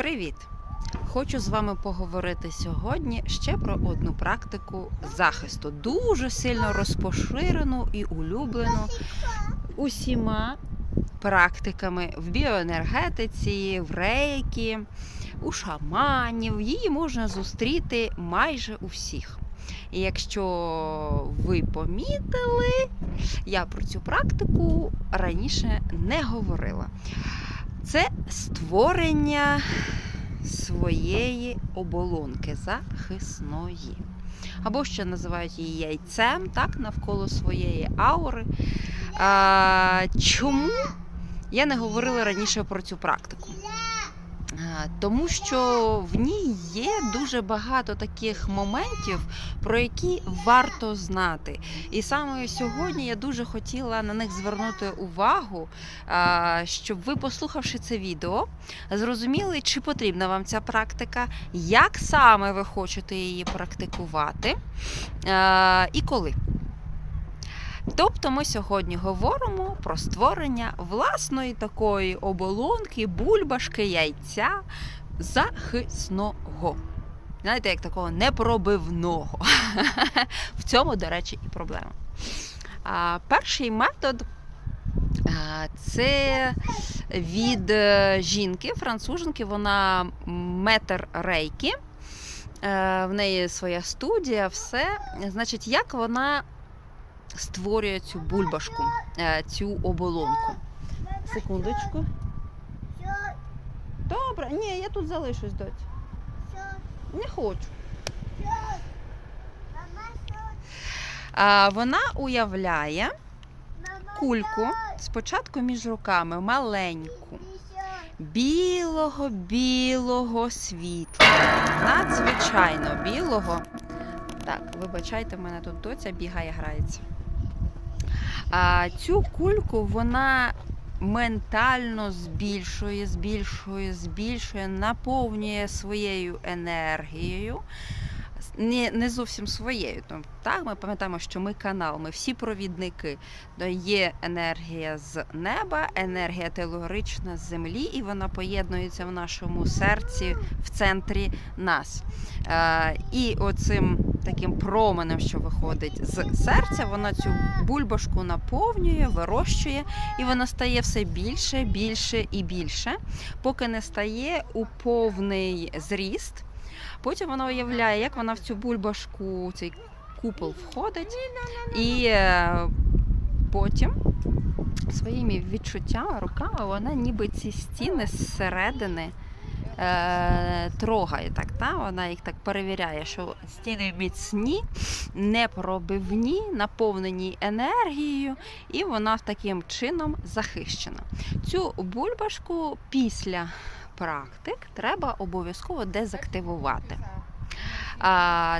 Привіт! Хочу з вами поговорити сьогодні ще про одну практику захисту, дуже сильно розпоширену і улюблену усіма практиками в біоенергетиці, в рейкі, у шаманів. Її можна зустріти майже у всіх. І якщо ви помітили, я про цю практику раніше не говорила. Це створення своєї оболонки захисної. Або ще називають її яйцем, так, навколо своєї аури. А, чому я не говорила раніше про цю практику? Тому що в ній є дуже багато таких моментів, про які варто знати. І саме сьогодні я дуже хотіла на них звернути увагу, щоб ви, послухавши це відео, зрозуміли, чи потрібна вам ця практика, як саме ви хочете її практикувати і коли. Тобто ми сьогодні говоримо про створення власної такої оболонки, бульбашки, яйця захисного. Знаєте, як такого непробивного. В цьому, до речі, і проблема. А, Перший метод це від е, жінки, француженки, вона метр рейки. Е, В неї своя студія, все. Значить, як вона створює цю бульбашку, е, цю оболонку. Секундочку. Добре, ні, я тут залишусь, доць. Не хочу. Вона уявляє кульку спочатку між руками маленьку, білого білого світла. Надзвичайно білого. Так, вибачайте, в мене тут доця бігає, грається. А цю кульку вона ментально збільшує, збільшує, збільшує, наповнює своєю енергією. Не, не зовсім своєю. Тому, так, ми пам'ятаємо, що ми канал, ми всі провідники. Є енергія з неба, енергія телегорична з землі, і вона поєднується в нашому серці в центрі нас. Е, і оцим таким променем, що виходить з серця, вона цю бульбашку наповнює, вирощує, і вона стає все більше, більше і більше, поки не стає у повний зріст. Потім вона уявляє, як вона в цю бульбашку, цей купол входить, і е, потім своїми відчуттями, руками вона ніби ці стіни зсередини е, трогає. Так, та? Вона їх так перевіряє, що стіни міцні, непробивні, наповнені енергією, і вона таким чином захищена. Цю бульбашку після практик треба обов'язково дезактивувати.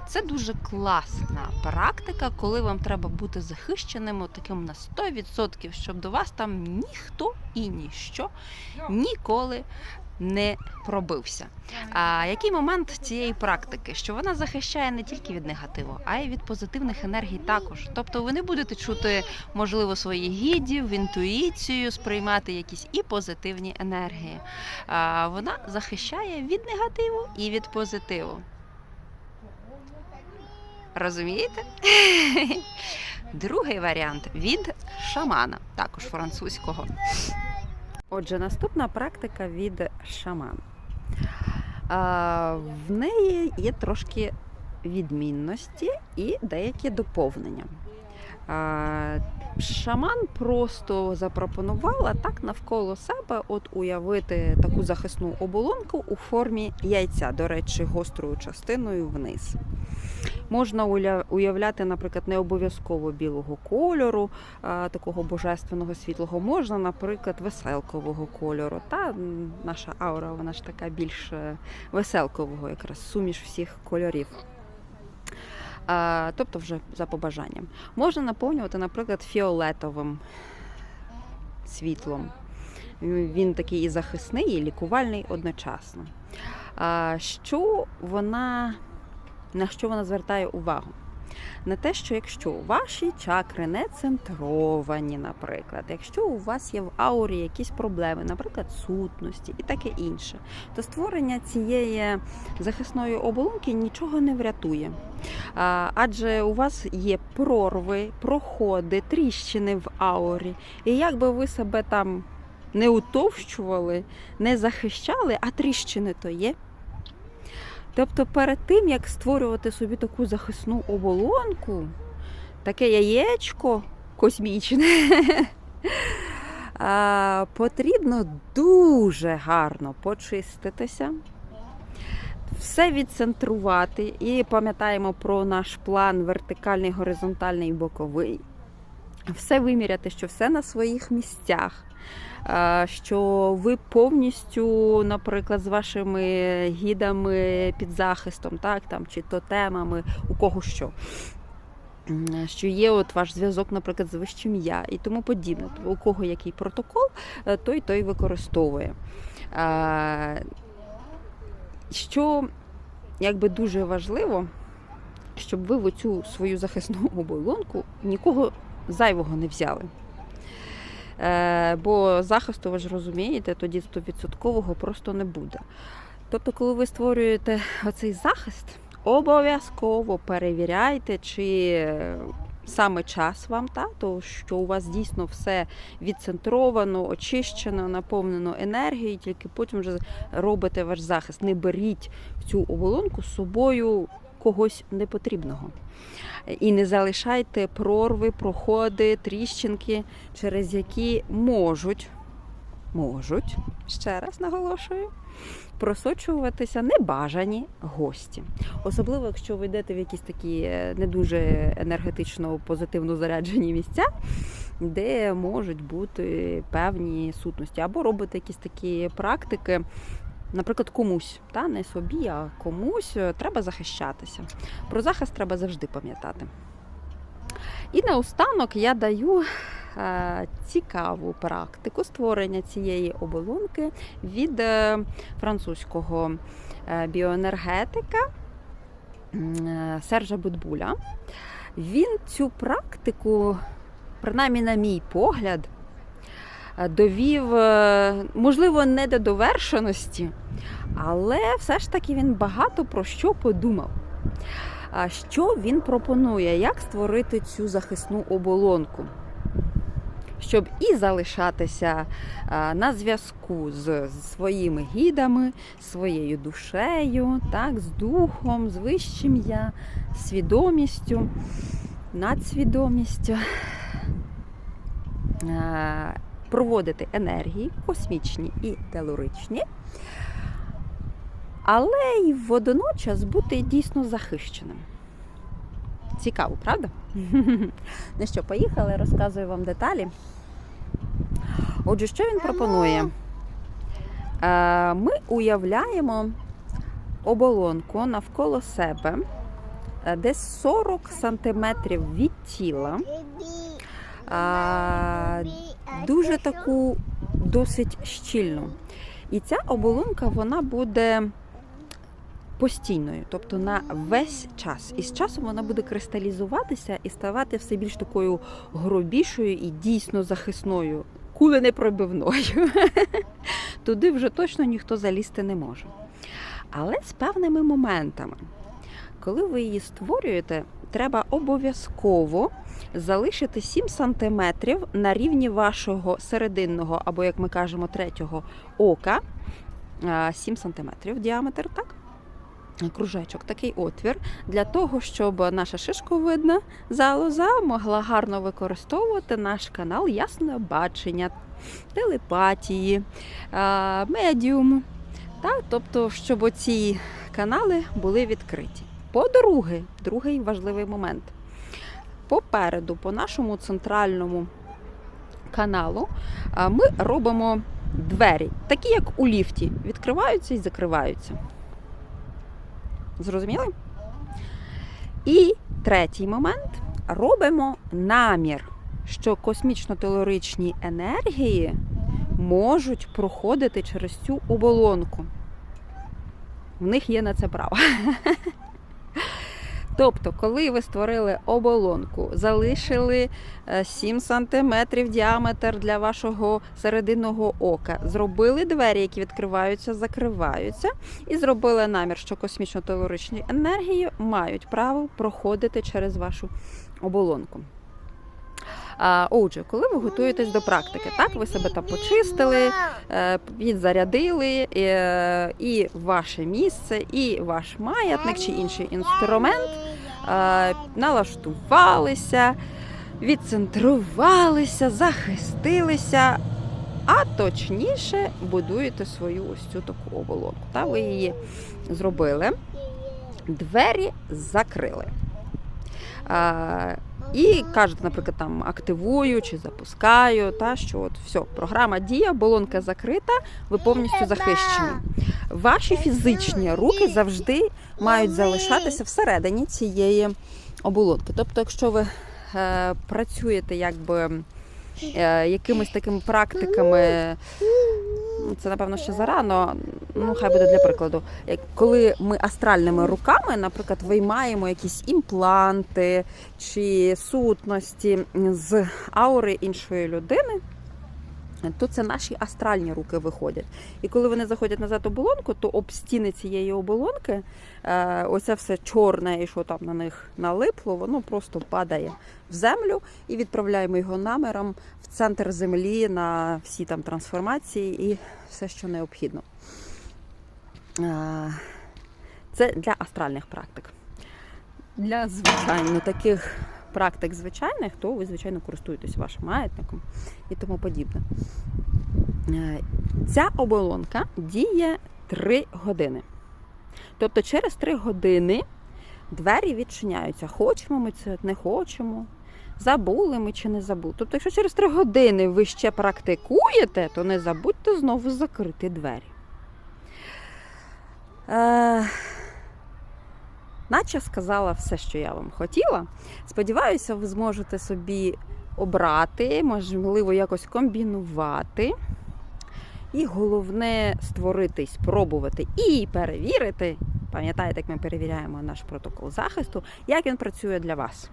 Це дуже класна практика, коли вам треба бути захищеним таким на 100%, щоб до вас там ніхто і ніщо ніколи не пробився. А який момент цієї практики? Що вона захищає не тільки від негативу, а й від позитивних енергій також. Тобто ви не будете чути, можливо, своїх гідів, інтуїцію, сприймати якісь і позитивні енергії. А вона захищає від негативу і від позитиву. Розумієте? Другий варіант від шамана, також французького. Отже, наступна практика від шамана. А, в неї є трошки відмінності і деякі доповнення. Шаман просто запропонувала так навколо себе от уявити таку захисну оболонку у формі яйця, до речі, гострою частиною вниз. Можна уявляти, наприклад, не обов'язково білого кольору, такого божественного світлого, можна, наприклад, веселкового кольору. Та наша аура, вона ж така більш е, веселкового, якраз суміш всіх кольорів. Тобто вже за побажанням. Можна наповнювати, наприклад, фіолетовим світлом. Він такий і захисний, і лікувальний одночасно. Що вона, на що вона звертає увагу? на те, що якщо ваші чакри не центровані, наприклад, якщо у вас є в аурі якісь проблеми, наприклад, сутності і таке інше, то створення цієї захисної оболонки нічого не врятує. Адже у вас є прорви, проходи, тріщини в аурі. І як би ви себе там не утовщували, не захищали, а тріщини то є. Тобто перед тим, як створювати собі таку захисну оболонку, таке яєчко космічне, потрібно дуже гарно почиститися, все відцентрувати. І пам'ятаємо про наш план вертикальний, горизонтальний, боковий. Все виміряти, що все на своїх місцях. Що ви повністю, наприклад, з вашими гідами під захистом, так, там, чи тотемами, у кого що. Що є от ваш зв'язок, наприклад, з вищим я і тому подібне. У кого який протокол, е, той той використовує. Що якби дуже важливо, щоб ви в оцю свою захисну оболонку нікого зайвого не взяли. Е, бо захисту, ви ж розумієте, тоді 100% просто не буде. Тобто, коли ви створюєте оцей захист, обов'язково перевіряйте, чи саме час вам, та, то що у вас дійсно все відцентровано, очищено, наповнено енергією, тільки потім вже робите ваш захист. Не беріть цю оболонку з собою когось непотрібного. І не залишайте прорви, проходи, тріщинки, через які можуть, можуть, ще раз наголошую, просочуватися небажані гості. Особливо, якщо ви йдете в якісь такі е, не дуже енергетично позитивно заряджені місця, де можуть бути певні сутності, або робите якісь такі практики. Наприклад, комусь, та не собі, а комусь е, треба захищатися. Про захист треба завжди пам'ятати. І наостанок я даю е, цікаву практику створення цієї оболонки від е, французького біоенергетика Сержа Будбуля. Він цю практику, принаймні, на мій погляд, довів, е, можливо, не до довершеності, але все ж таки він багато про що подумав. Що він пропонує, як створити цю захисну оболонку? Щоб і залишатися на зв'язку з своїми гідами, своєю душею, так, з духом, з вищим я, свідомістю, надсвідомістю, проводити енергії космічні і телуричні, але й водночас бути дійсно захищеним. Цікаво, правда? Ну що, поїхали, розказую вам деталі. Отже, що він пропонує? Е, Ми уявляємо оболонку навколо себе е, десь 40 сантиметрів від тіла. Дуже таку досить щільну. І ця оболонка вона буде постійною, тобто на весь час. І з часом вона буде кристалізуватися і ставати все більш такою грубішою і дійсно захисною, куленепробивною. Туди вже точно ніхто залізти не може. Але з певними моментами. Коли ви її створюєте, треба обов'язково залишити 7 см на рівні вашого серединного, або, як ми кажемо, третього ока. 7 см діаметр, так? Кружечок, такий отвір, для того, щоб наша шишковидна залоза могла гарно використовувати наш канал ясного бачення, телепатії, а, медіум. Так? Тобто, щоб оці канали були відкриті. По-друге, другий важливий момент. Попереду, по нашому центральному каналу, ми робимо двері, такі як у ліфті, відкриваються і закриваються. Зрозуміли? І третій момент робимо намір, що космічно-телоричні енергії можуть проходити через цю оболонку. В них є на це право. Тобто, коли ви створили оболонку, залишили е, 7 см діаметр для вашого серединного ока, зробили двері, які відкриваються, закриваються, і зробили намір, що космічно-телоричні енергії мають право проходити через вашу оболонку. Отже, коли ви готуєтесь до практики, так ви себе там почистили, е, підзарядили, е, і ваше місце, і ваш маятник чи інший інструмент е, налаштувалися, відцентрувалися, захистилися, а точніше будуєте свою ось цю таку оболонку. Та ви її зробили, двері закрили. І кажете, наприклад, там активую чи запускаю, та що от все, програма діє, оболонка закрита, ви повністю захищені. Ваші фізичні руки завжди мають залишатися всередині цієї оболонки. Тобто, якщо ви е, працюєте якби е, якимись такими практиками, це напевно ще зарано, ну хай буде для прикладу. Коли ми астральними руками, наприклад, виймаємо якісь імпланти чи сутності з аури іншої людини. То це наші астральні руки виходять. І коли вони заходять назад оболонку, то об стіни цієї оболонки е, оце все чорне і що там на них налипло, воно просто падає в землю і відправляємо його намером в центр землі на всі там трансформації і все, що необхідно. Е, Це для астральних практик. Для звичайно таких практик звичайних, то ви, звичайно, користуєтесь вашим маятником і тому подібне. Е, Ця оболонка діє 3 години. Тобто через 3 години двері відчиняються. Хочемо ми це, не хочемо. Забули ми чи не забули. Тобто, якщо через 3 години ви ще практикуєте, то не забудьте знову закрити двері. Е, наче сказала все, що я вам хотіла. Сподіваюся, ви зможете собі обрати, можливо, якось комбінувати. І головне створити, спробувати і перевірити. Пам'ятаєте, як ми перевіряємо наш протокол захисту, як він працює для вас.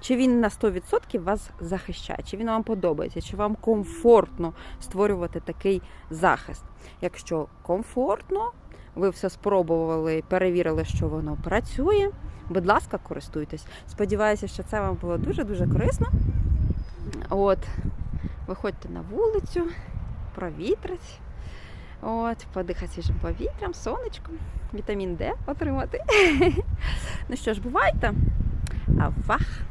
Чи він на 100% вас захищає, чи він вам подобається, чи вам комфортно створювати такий захист. Якщо комфортно, ви все спробували, перевірили, що воно працює. Будь ласка, користуйтесь. Сподіваюся, що це вам було дуже-дуже корисно. От, виходьте на вулицю, провітрить. От, подихати свіжим повітрям, сонечком, вітамін Д отримати. ну що ж, бувайте. Авах!